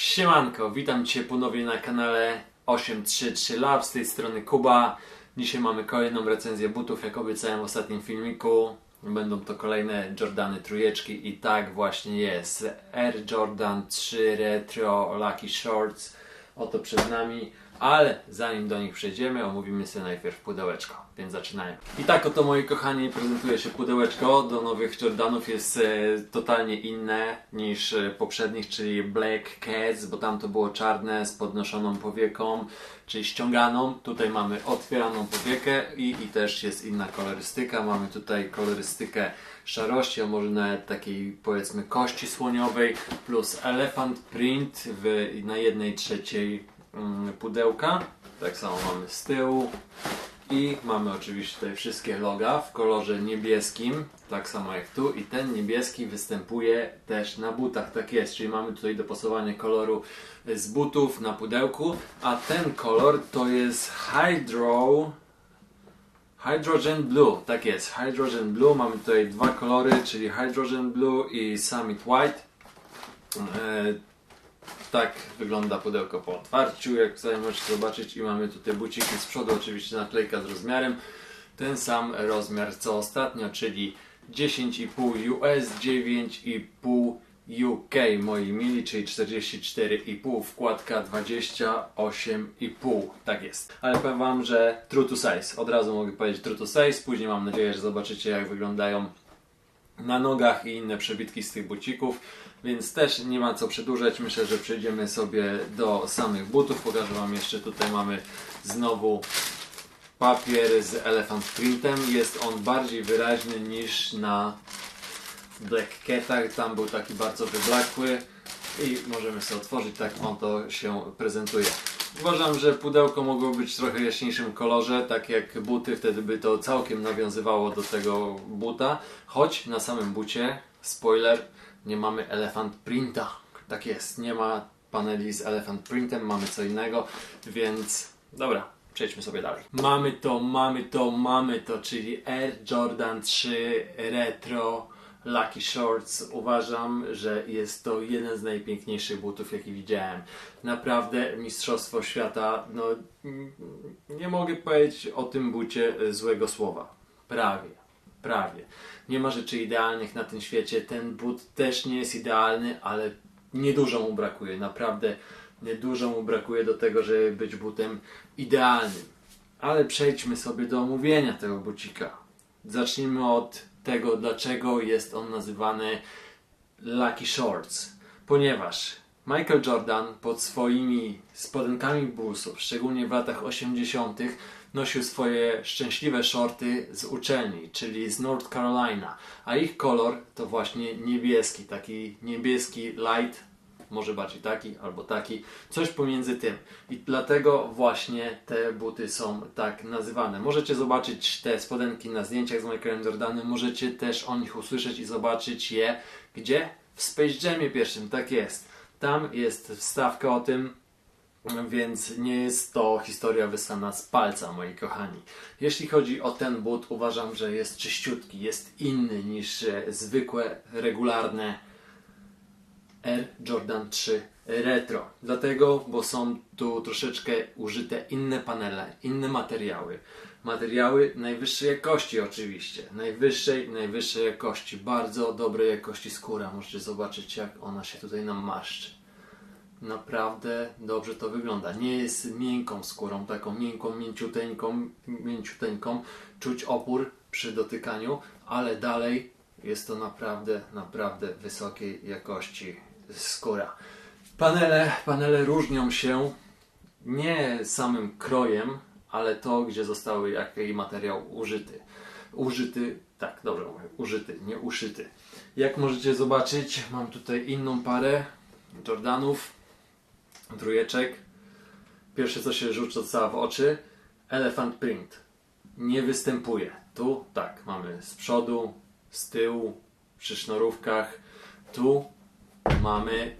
Siemanko, witam Cię ponownie na kanale 833 Lab, z tej strony Kuba. Dzisiaj mamy kolejną recenzję butów, jak obiecałem w ostatnim filmiku. Będą to kolejne Jordany trójeczki i tak właśnie jest. Air Jordan 3 Retro Lucky Shorts, oto przed nami. Ale zanim do nich przejdziemy, omówimy sobie najpierw pudełeczko, więc zaczynajmy. I tak oto moi kochani prezentuje się pudełeczko do nowych Jordanów. Jest e, totalnie inne niż e, poprzednich, czyli Black Cats, bo tam to było czarne z podnoszoną powieką, czyli ściąganą. Tutaj mamy otwieraną powiekę i, i też jest inna kolorystyka. Mamy tutaj kolorystykę szarości, a może nawet takiej powiedzmy kości słoniowej plus elephant print w, na jednej trzeciej pudełka. Tak samo mamy z tyłu. I mamy oczywiście tutaj wszystkie loga w kolorze niebieskim, tak samo jak tu. I ten niebieski występuje też na butach, tak jest. Czyli mamy tutaj dopasowanie koloru z butów na pudełku. A ten kolor to jest Hydro Hydrogen Blue, tak jest, Hydrogen Blue. Mamy tutaj dwa kolory, czyli Hydrogen Blue i Summit White. Tak wygląda pudełko po otwarciu, jak sobie możecie zobaczyć i mamy tutaj buciki z przodu, oczywiście naklejka z rozmiarem. Ten sam rozmiar co ostatnio, czyli 10,5 US, 9,5 UK moi mili, czyli 44,5, wkładka 28,5, tak jest. Ale powiem Wam, że true to size, od razu mogę powiedzieć true to size, później mam nadzieję, że zobaczycie jak wyglądają na nogach i inne przebitki z tych bucików, więc też nie ma co przedłużać. Myślę, że przejdziemy sobie do samych butów. Pokażę Wam jeszcze, tutaj mamy znowu papier z elephant printem. Jest on bardziej wyraźny niż na Black Catach. Tam był taki bardzo wyblakły i możemy sobie otworzyć, tak on to się prezentuje. Uważam, że pudełko mogło być w trochę jaśniejszym kolorze, tak jak buty, wtedy by to całkiem nawiązywało do tego buta, choć na samym bucie, spoiler, nie mamy Elephant Printa. Tak jest, nie ma paneli z Elephant Printem, mamy co innego, więc dobra, przejdźmy sobie dalej. Mamy to, mamy to, mamy to, czyli Air Jordan 3 Retro Lucky Shorts. Uważam, że jest to jeden z najpiękniejszych butów, jaki widziałem. Naprawdę Mistrzostwo Świata, no nie mogę powiedzieć o tym bucie złego słowa. Prawie, prawie. Nie ma rzeczy idealnych na tym świecie. Ten but też nie jest idealny, ale niedużo mu brakuje. Naprawdę niedużo mu brakuje do tego, żeby być butem idealnym. Ale przejdźmy sobie do omówienia tego bucika. Zacznijmy od tego, dlaczego jest on nazywany Lucky Shorts. Ponieważ Michael Jordan pod swoimi spodenkami bullsów, szczególnie w latach 80., nosił swoje szczęśliwe shorty z uczelni, czyli z North Carolina, a ich kolor to właśnie niebieski, taki niebieski light, może bardziej taki albo taki, coś pomiędzy tym. I dlatego właśnie te buty są tak nazywane. Możecie zobaczyć te spodenki na zdjęciach z Michaelem Jordanem, możecie też o nich usłyszeć i zobaczyć je gdzie? W Space Jamie pierwszym, tak jest. Tam jest wstawka o tym, więc nie jest to historia wysłana z palca, moi kochani. Jeśli chodzi o ten but, uważam, że jest czyściutki, jest inny niż e, zwykłe, regularne Air Jordan 3 Retro. Dlatego, bo są tu troszeczkę użyte inne panele, inne materiały. Materiały najwyższej jakości oczywiście. Najwyższej, najwyższej jakości. Bardzo dobrej jakości skóra. Możecie zobaczyć jak ona się tutaj nam marszczy. Naprawdę dobrze to wygląda. Nie jest miękką skórą, taką miękką, mięciuteńką, mięciuteńką. Czuć opór przy dotykaniu, ale dalej jest to naprawdę, naprawdę wysokiej jakości skóra. Panele, panele różnią się nie samym krojem, ale to, gdzie zostały jaki materiał użyty. Użyty, tak, dobrze mówię, użyty, nie uszyty. Jak możecie zobaczyć, mam tutaj inną parę Jordanów, trójeczek. Pierwsze, co się rzuca w oczy, Elephant Print. Nie występuje. Tu, tak, mamy z przodu, z tyłu, przy sznurówkach. Tu mamy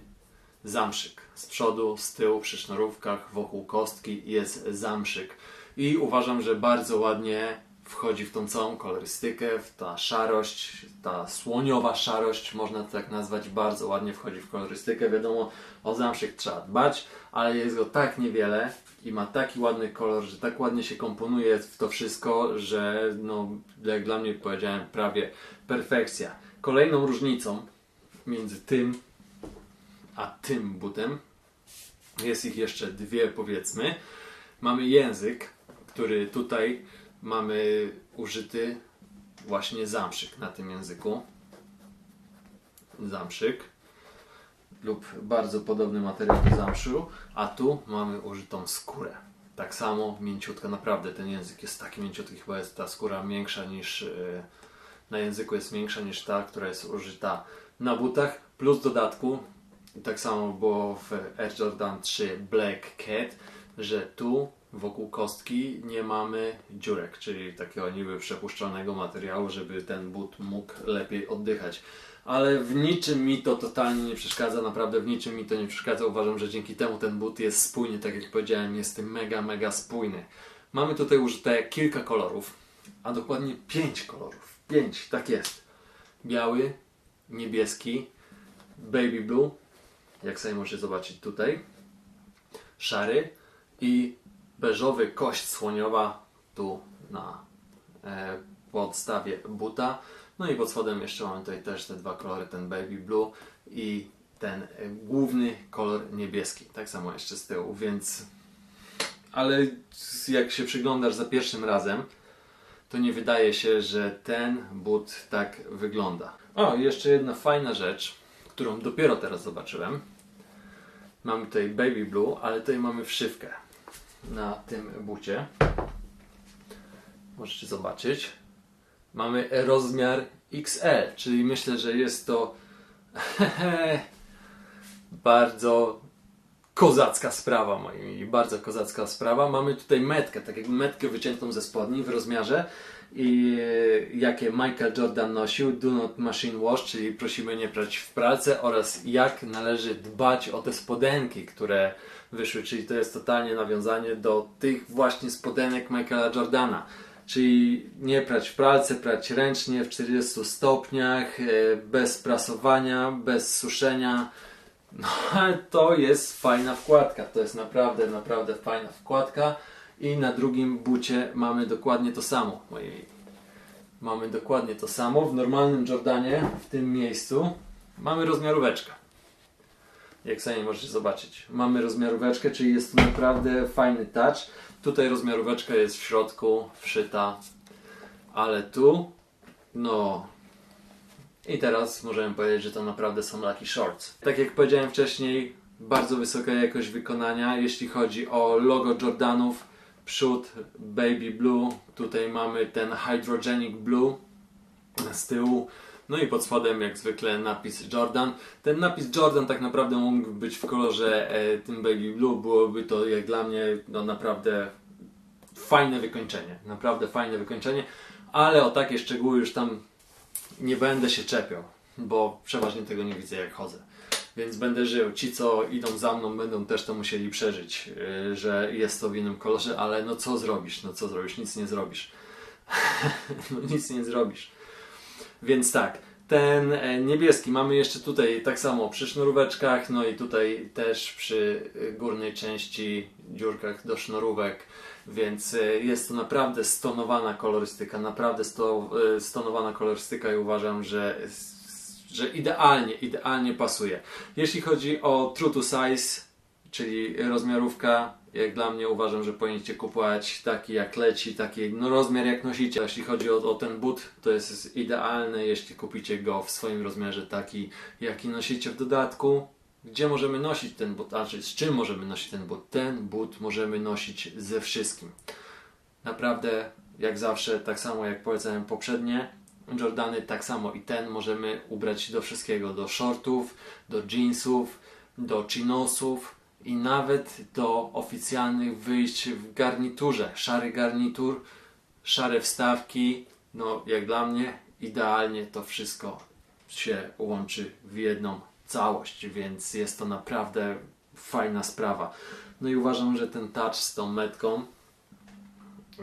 zamszyk. Z przodu, z tyłu, przy sznurówkach, wokół kostki jest zamszyk. I uważam, że bardzo ładnie wchodzi w tą całą kolorystykę, w ta szarość, ta słoniowa szarość, można to tak nazwać, bardzo ładnie wchodzi w kolorystykę. Wiadomo, o zamszyk trzeba dbać, ale jest go tak niewiele i ma taki ładny kolor, że tak ładnie się komponuje w to wszystko, że no, jak dla mnie powiedziałem, prawie perfekcja. Kolejną różnicą między tym a tym butem jest ich jeszcze dwie, powiedzmy. Mamy język, który tutaj mamy użyty właśnie zamszyk na tym języku. Zamszyk lub bardzo podobny materiał do zamszu, a tu mamy użytą skórę. Tak samo mięciutka, naprawdę ten język jest taki mięciutki, chyba jest ta skóra większa niż yy, na języku jest większa niż ta, która jest użyta na butach, plus dodatku tak samo było w Air Jordan 3 Black Cat, że tu wokół kostki nie mamy dziurek, czyli takiego niby przepuszczonego materiału, żeby ten but mógł lepiej oddychać. Ale w niczym mi to totalnie nie przeszkadza, naprawdę w niczym mi to nie przeszkadza. Uważam, że dzięki temu ten but jest spójny, tak jak powiedziałem, jest mega, mega spójny. Mamy tutaj użyte kilka kolorów, a dokładnie pięć kolorów. Pięć, tak jest. Biały, niebieski, baby blue, jak sobie możecie zobaczyć tutaj, szary i beżowy kość słoniowa tu na e, podstawie buta. No i pod spodem jeszcze mamy tutaj też te dwa kolory, ten baby blue i ten e, główny kolor niebieski. Tak samo jeszcze z tyłu, więc ale jak się przyglądasz za pierwszym razem, to nie wydaje się, że ten but tak wygląda. O, jeszcze jedna fajna rzecz, którą dopiero teraz zobaczyłem. Mamy tutaj baby blue, ale tutaj mamy wszywkę na tym bucie. Możecie zobaczyć. Mamy rozmiar XL, czyli myślę, że jest to bardzo kozacka sprawa, moi bardzo kozacka sprawa. Mamy tutaj metkę, tak jakby metkę wyciętą ze spodni w rozmiarze i e, jakie Michael Jordan nosił, do not machine wash, czyli prosimy nie prać w pralce oraz jak należy dbać o te spodenki, które wyszły, czyli to jest totalnie nawiązanie do tych właśnie spodenek Michaela Jordana. Czyli nie prać w pralce, prać ręcznie w 40 stopniach, e, bez prasowania, bez suszenia. No ale to jest fajna wkładka, to jest naprawdę, naprawdę fajna wkładka. I na drugim bucie mamy dokładnie to samo. Mamy dokładnie to samo. W normalnym Jordanie, w tym miejscu, mamy rozmiaróweczkę. Jak sami możecie zobaczyć. Mamy rozmiaróweczkę, czyli jest to naprawdę fajny touch. Tutaj rozmiaróweczka jest w środku, wszyta. Ale tu, no... I teraz możemy powiedzieć, że to naprawdę są Lucky Shorts. Tak jak powiedziałem wcześniej, bardzo wysoka jakość wykonania, jeśli chodzi o logo Jordanów przód baby blue, tutaj mamy ten hydrogenic blue z tyłu, no i pod spodem jak zwykle napis Jordan. Ten napis Jordan tak naprawdę mógłby być w kolorze e, tym baby blue, byłoby to jak dla mnie no naprawdę fajne wykończenie, naprawdę fajne wykończenie, ale o takie szczegóły już tam nie będę się czepiał, bo przeważnie tego nie widzę jak chodzę więc będę żył. Ci, co idą za mną, będą też to musieli przeżyć, yy, że jest to w innym kolorze, ale no co zrobisz? No co zrobisz? Nic nie zrobisz. no nic nie zrobisz. Więc tak, ten e, niebieski mamy jeszcze tutaj tak samo przy sznuróweczkach, no i tutaj też przy e, górnej części dziurkach do sznurówek, więc e, jest to naprawdę stonowana kolorystyka, naprawdę sto, stonowana kolorystyka i uważam, że że idealnie, idealnie pasuje. Jeśli chodzi o true to size, czyli rozmiarówka, jak dla mnie uważam, że powinniście kupować taki jak leci, taki no, rozmiar jak nosicie. Jeśli chodzi o, o ten but, to jest idealny, jeśli kupicie go w swoim rozmiarze taki, jaki nosicie w dodatku. Gdzie możemy nosić ten but, a czy z czym możemy nosić ten but? Ten but możemy nosić ze wszystkim. Naprawdę, jak zawsze, tak samo jak polecałem poprzednie, Jordany tak samo i ten możemy ubrać do wszystkiego, do shortów, do jeansów, do chinosów i nawet do oficjalnych wyjść w garniturze. Szary garnitur, szare wstawki, no jak dla mnie idealnie to wszystko się łączy w jedną całość, więc jest to naprawdę fajna sprawa. No i uważam, że ten touch z tą metką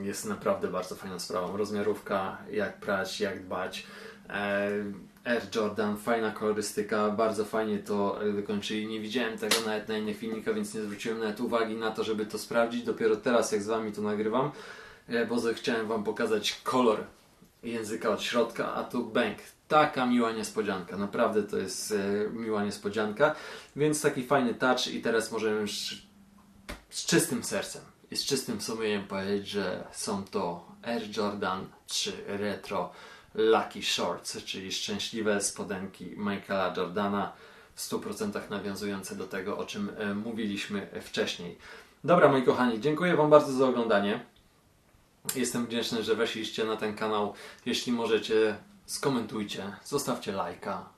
jest naprawdę bardzo fajną sprawą. Rozmiarówka, jak prać, jak dbać. E, Air Jordan, fajna kolorystyka, bardzo fajnie to e, wykończyli. Nie widziałem tego nawet na innych filmikach, więc nie zwróciłem nawet uwagi na to, żeby to sprawdzić. Dopiero teraz, jak z Wami to nagrywam, e, bo chciałem Wam pokazać kolor języka od środka, a tu bęk. Taka miła niespodzianka, naprawdę to jest miła niespodzianka, więc taki fajny touch i teraz możemy już z czystym sercem i z czystym sumieniem powiedzieć, że są to Air Jordan 3 Retro Lucky Shorts, czyli szczęśliwe spodenki Michaela Jordana w 100% nawiązujące do tego, o czym e, mówiliśmy wcześniej. Dobra, moi kochani, dziękuję Wam bardzo za oglądanie. Jestem wdzięczny, że weszliście na ten kanał. Jeśli możecie, skomentujcie, zostawcie lajka.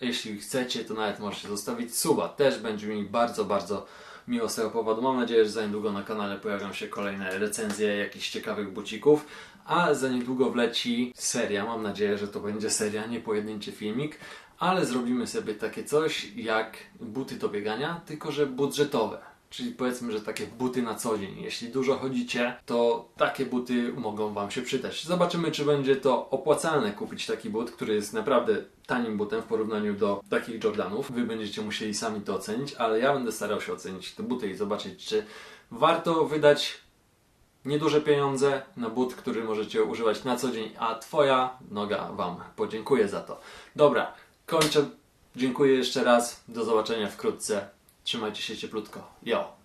Jeśli chcecie, to nawet możecie zostawić suba. Też będzie mi bardzo, bardzo miło z tego powodu. Mam nadzieję, że za niedługo na kanale pojawią się kolejne recenzje jakichś ciekawych bucików. A za niedługo wleci seria. Mam nadzieję, że to będzie seria, nie pojedynczy filmik. Ale zrobimy sobie takie coś jak buty do biegania, tylko że budżetowe. Czyli powiedzmy, że takie buty na co dzień. Jeśli dużo chodzicie, to takie buty mogą Wam się przydać. Zobaczymy, czy będzie to opłacalne kupić taki but, który jest naprawdę tanim butem w porównaniu do takich Jordanów. Wy będziecie musieli sami to ocenić, ale ja będę starał się ocenić te buty i zobaczyć, czy warto wydać nieduże pieniądze na but, który możecie używać na co dzień, a Twoja noga Wam podziękuję za to. Dobra, kończę. Dziękuję jeszcze raz. Do zobaczenia wkrótce. Trzymajcie się cieplutko. Yo!